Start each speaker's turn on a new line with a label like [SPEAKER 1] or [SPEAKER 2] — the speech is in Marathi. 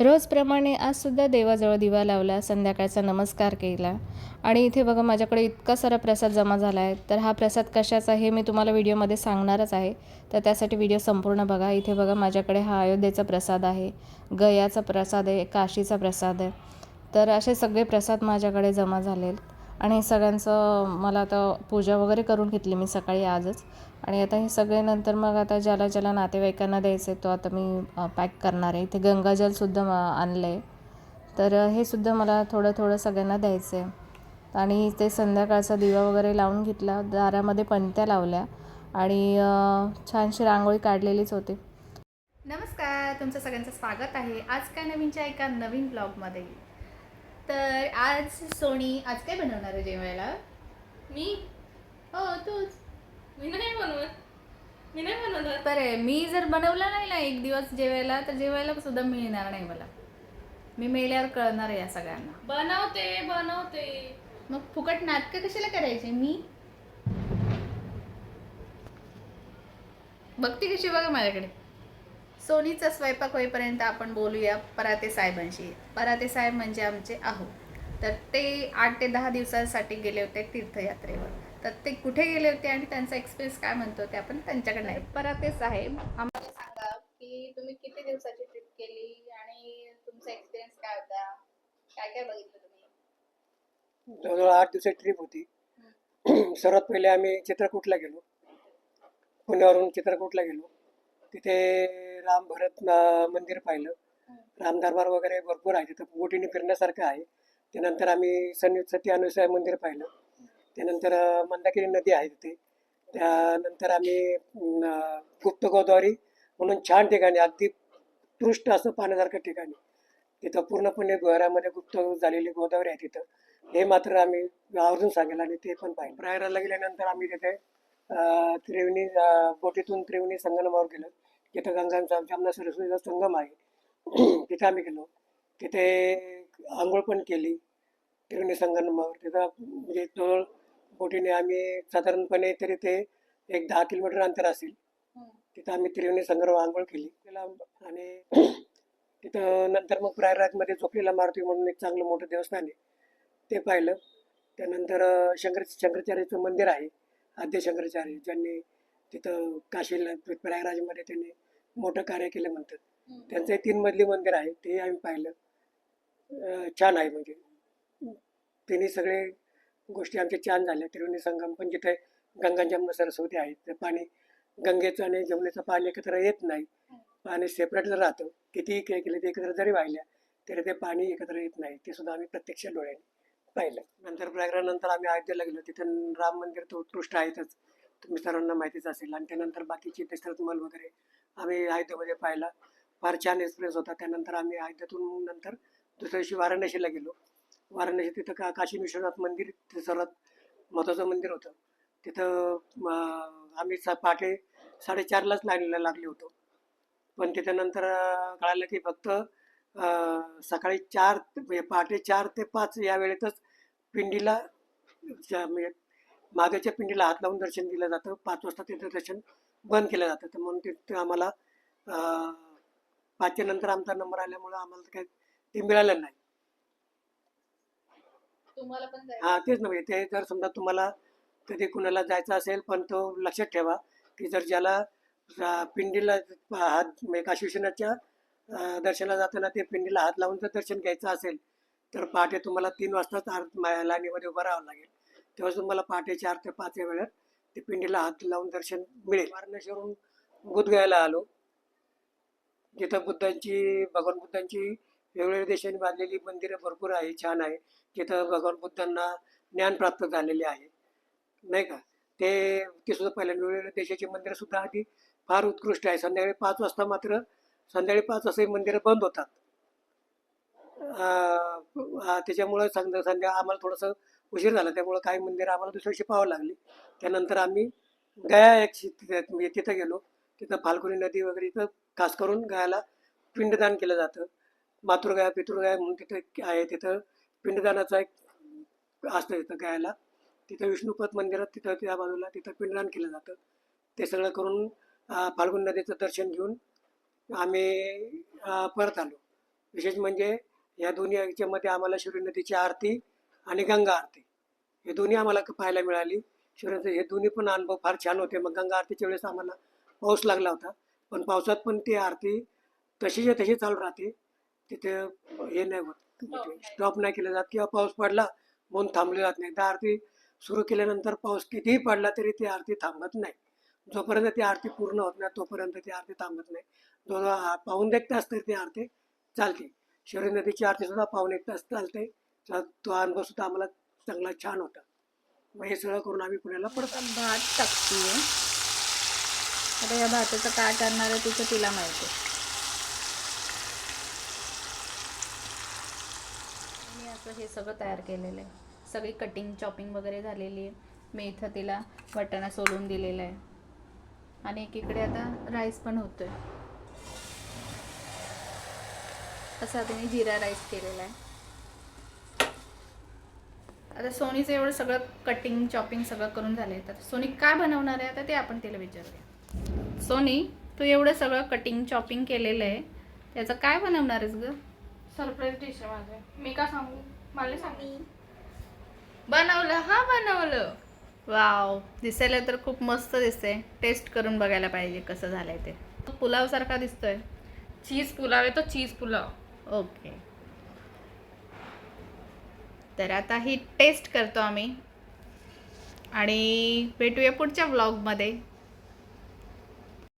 [SPEAKER 1] रोजप्रमाणे आजसुद्धा देवाजवळ दिवा लावला संध्याकाळचा नमस्कार केला. आणि इथे बघा माझ्याकडे इतका सारा प्रसाद जमा झाला आहे तर हा प्रसाद कशाचा हे मी तुम्हाला व्हिडिओमध्ये सांगणारच आहे. तर त्यासाठी व्हिडिओ संपूर्ण बघा. इथे बघा माझ्याकडे हा अयोध्येचा प्रसाद आहे. गयाचा प्रसाद आहे काशीचा प्रसाद आहे. तर असे सगळे प्रसाद माझ्याकडे जमा झाले आणि हे सगळ्यांचं मला आता पूजा वगैरे करून घेतली मी सकाळी आजच. आणि आता हे सगळे नंतर मग आता ज्याला ज्याला नातेवाईकांना द्यायचं आहे तो आता मी पॅक करणार आहे. इथे गंगाजलसुद्धा आणलं आहे तर हे सुद्धा मला थोडं थोडं सगळ्यांना द्यायचं आहे आणि ते संध्याकाळचा दिवा वगैरे लावून घेतला. दारामध्ये पणत्या लावल्या. आणि छानशी रांगोळी काढलेलीच होती.
[SPEAKER 2] नमस्कार. तुमचं सगळ्यांचं स्वागत आहे. आज काय नवीनच्या एका नवीन ब्लॉगमध्ये. तर आज सोनी आज काय बनवणार आहे जेवायला?
[SPEAKER 3] मी?
[SPEAKER 2] हो तूच.
[SPEAKER 3] मी नाही बनवत. मी नाही बनवत
[SPEAKER 2] बरं मी जर बनवलं नाही ना एक दिवस जेवायला तर जेवायला सुद्धा मिळणार नाही मला. मी मेल्यावर कळणार आहे या सगळ्यांना.
[SPEAKER 3] बनवते बनवते.
[SPEAKER 2] मग फुकट नाटकं कशाला करायचे? मी? बघते कशी बघा माझ्याकडे. सोनीचा स्वयंपाक होईपर्यंत आपण बोलूया पराते साहेबांशी. पराते साहेब म्हणजे आमचे आहो. तर ते आठ ते दहा दिवसांसाठी गेले होते तीर्थयात्रेवर. तर ते कुठे गेले होते आणि त्यांचा एक्सपिरियन्स काय म्हणतो ते आपण त्यांच्याकडे नाही. पराते साहेब आम्हाला सांगा की तुम्ही किती दिवसाची ट्रिप केली आणि तुमचा एक्सपिरियन्स काय होता? काय काय बघितलं तुम्ही?
[SPEAKER 4] जवळजवळ आठ दिवसाची ट्रिप होती. सर्वात पहिले आम्ही चित्रकूटला गेलो. पुण्यावरून चित्रकूटला गेलो. तिथे राम भरत मंदिर पाहिलं. राम दरबार वगैरे भरपूर आहे तिथं बोटीने फिरण्यासारखं आहे. त्यानंतर आम्ही सनी सती अनुसाय मंदिर पाहिलं. त्यानंतर अं, मंदाकिनी नदी आहे तिथे. त्यानंतर आम्ही गुप्त गोदावरी म्हणून छान ठिकाणी अगदी उत्कृष्ट असं पाहण्यासारखं ठिकाणी. तिथं पूर्णपणे घरामध्ये गुप्त झालेली गोदावरी आहे तिथं. हे मात्र आम्ही आवर्जून सांगेल आणि ते पण पाहिजे प्रयागराजला गेल्यानंतर आम्ही तिथे त्रिवेणी बोटीतून त्रिवेणी संगमावर गेलो. तिथं गंगांचा जामना सरस्वतीचा संगम आहे तिथे आम्ही गेलो. तिथे आंघोळ पण केली त्रिवेणी संगमावर. तिथं म्हणजे जवळ बोटीने आम्ही साधारणपणे तरी ते एक दहा किलोमीटर अंतर असेल. तिथं आम्ही त्रिवेणी संग्रह आंघोळ केली. त्याला आणि तिथं नंतर मग प्रयागराजमध्ये झोपलेला मारुती म्हणून एक चांगलं मोठं देवस्थान आहे. ते पाहिलं. त्यानंतर शंकर शंकराचार्याचं मंदिर आहे. आद्य शंकराचार्य ज्यांनी तिथं काशीला प्रयागराजमध्ये त्यांनी मोठं कार्य केलं म्हणतात. त्यांचं तीन मजली मंदिर आहे ते आम्ही पाहिलं. छान आहे म्हणजे. त्यांनी सगळे गोष्टी आमच्या छान झाल्या. त्रिवेणी संगम पण जिथे गंगा जमुना सरस्वती आहे ते पाणी गंगेचं आणि जमुनेचं पाणी एकत्र येत नाही. पाणी सेपरेट राहतं. कितीही काय केलं ते एकत्र जरी वाहिल्या तरी ते पाणी एकत्र येत नाही. ते सुद्धा आम्ही प्रत्यक्ष डोळ्याने पाहिलं. नंतर प्रयागराजनंतर आम्ही अयोध्येला गेलो. तिथं राम मंदिर तर उत्कृष्ट आहेतच. तुम्ही सर्वांना माहितीच असेल. आणि त्यानंतर बाकीचे ते महल वगैरे आम्ही अयोध्येमध्ये पाहिला फार छान एक्सपिरियन्स होता. त्यानंतर आम्ही अयोध्येतून नंतर दुसऱ्या दिवशी वाराणसीला गेलो. वाराणसी तिथं का काशी विश्वनाथ मंदिर ते सर्वात महत्त्वाचं मंदिर होतं. तिथं आम्ही सा पहाटे साडेचारलाच लाईनला लागले होतो. पण त्याच्यानंतर कळालं की फक्त सकाळी चार म्हणजे पहाटे चार ते पाच या वेळेतच पिंडीला म्हणजे महादेवच्या पिंडीला हात लावून दर्शन दिलं जातं. पाच वाजता तिथं दर्शन बंद केलं जातं. तर म्हणून तिथे आम्हाला पाचच्या नंतर आमचा नंबर आल्यामुळं आम्हाला काय ते मिळालं नाही. हा तेच नव्हे ते जर समजा तुम्हाला कधी कुणाला जायचं असेल पण तो लक्षात ठेवा की जर ज्याला पिंडीला हात म्हणजे अं, दर्शनाला जाताना ते पिंडीला हात लावून जर दर्शन घ्यायचं असेल तर पहाटे तुम्हाला तीन वाजताच लाईनीमध्ये उभं राहावं लागेल. तेव्हा तुम्हाला पहाटे चार ते पाच या वेळात ते पिंडीला हात लावून दर्शन मिळेल. वाराणसीवरून बुद्धगयाला आलो. जिथं बुद्धांची भगवान बुद्धांची वेगवेगळ्या देशांनी बांधलेली मंदिरं भरपूर आहे छान आहे. तिथं भगवान बुद्धांना ज्ञान प्राप्त झालेले आहे. नाही का? ते ते सुद्धा पहिल्यांदा वेगवेगळ्या देशाची मंदिरं सुद्धा आधी फार उत्कृष्ट आहे. संध्याकाळी पाच वाजता मात्र संध्याकाळी पाच वाजता ही मंदिरं बंद होतात. त्याच्यामुळं संध्या संध्या आम्हाला थोडंसं उशीर झाला. त्यामुळं काही मंदिरं आम्हाला दुसऱ्या दिवशी पाहावं लागली. त्यानंतर आम्ही गया एक शि- म्हणजे तिथं गेलो. तिथं फाल्गुनी नदी वगैरे इथं खास करून गयाला पिंडदान केलं जातं. मातृगया पितृगया म्हणून तिथं आहे. तिथं पिंडदानाचा एक असतं तिथं गयाला. तिथं विष्णुपद मंदिरात तिथं त्या बाजूला तिथं पिंडदान केलं जातं. ते सगळं करून फाल्गुन नदीचं दर्शन घेऊन आम्ही परत आलो. विशेष म्हणजे या दोन्ही याच्यामध्ये आम्हाला शिवरी नदीची आरती आणि गंगा आरती. हे दोन्ही आम्हाला पाहायला मिळाली. शिवरी नदी हे दोन्ही पण अनुभव फार छान होते. मग गंगा आरतीच्या वेळेस आम्हाला पाऊस लागला होता. पण पावसात पण ती आरती तशीच्या तशी चालू राहते. तिथे हे नाही होत. स्टॉप नाही केलं जात. किंवा पाऊस पडला म्हणून थांबले जात नाही. त्या आरती सुरू केल्यानंतर पाऊस कितीही पडला तरी ती आरती थांबत नाही. जोपर्यंत ती आरती पूर्ण होत नाही तोपर्यंत ती आरती थांबत नाही. जो पाऊन एक तास तरी ती आरती चालते. शिवरी नदीची आरती सुद्धा पाऊन एक तास चालते. तर तो अनुभव सुद्धा आम्हाला चांगला छान होता. मग हे सगळं करून आम्ही पुण्याला परत आलो.
[SPEAKER 2] भात टाकतीये आता या भाताचं काय करणार आहे तिचं तिला माहिती मी असं हे सगळं तयार केलेलं आहे. सगळी कटिंग चॉपिंग वगैरे झालेली आहे. मी इथं तिला वाटाणा सोलून दिलेला आहे. आणि एकीकडे आता राईस पण होतोय. असा तिने जिरा राईस केलेला आहे. आता सोनीचं एवढं सगळं कटिंग चॉपिंग सगळं करून झालंय. तर सोनी काय बनवणार आहे आता ते आपण तिला विचारूया. सोनी तू एवढं सगळं कटिंग चॉपिंग केलेलं आहे. त्याचं काय बनवणार आहेस ग?
[SPEAKER 3] सरप्राईज डिश आहे माझे. मी का सांगू? मला सांग?
[SPEAKER 2] बनवलं हा बनवलं. वाव दिसायला तर खूप मस्त दिसतंय. टेस्ट करून बघायला पाहिजे कसं झालंय ते. पुलाव सारखा दिसतोय.
[SPEAKER 3] चीज पुलाव आहे तो चीज पुलाव.
[SPEAKER 2] ओके तर आता ही टेस्ट करतो आम्ही. आणि भेटूया पुढच्या ब्लॉगमध्ये